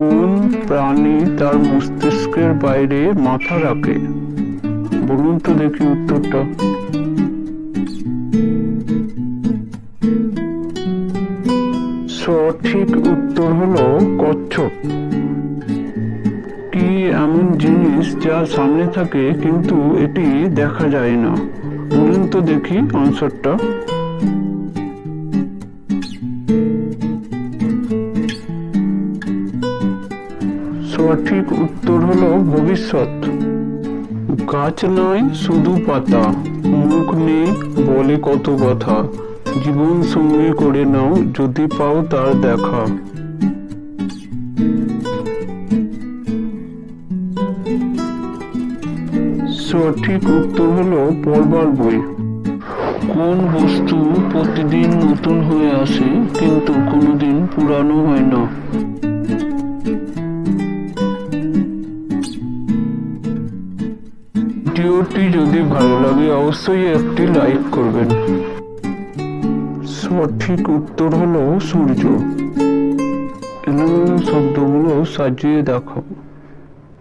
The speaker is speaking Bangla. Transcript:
কোন প্রাণী তার মস্তিষ্কের বাইরে মাথা রাখে? বলুন তো দেখি উত্তরটা। সঠিক উত্তর হলো কচ্ছপ। কি এমন জিনিস যা সামনে থাকে কিন্তু এটি দেখা যায় না? বলুন তো দেখি আনসারটা সঠিক উত্তর হলো ভবিষ্যৎ। গাছ নয়, শুধু পাতা। মুখ নেই বলে কত কথা। জীবন সঙ্গে করে নাও, যদি পাও তার দেখা। সঠিক উত্তর হলো পড়বার বই। কোন বস্তু প্রতিদিন নতুন হয়ে আসে, কিন্তু কোনোদিন পুরানো হয় না। ভিডিওটি যদি ভালো লাগে, অবশ্যই একটি লাইক করবেন। সঠিক উত্তর হলো সূর্য। এলোমেলো শব্দগুলো সাজিয়ে দেখাও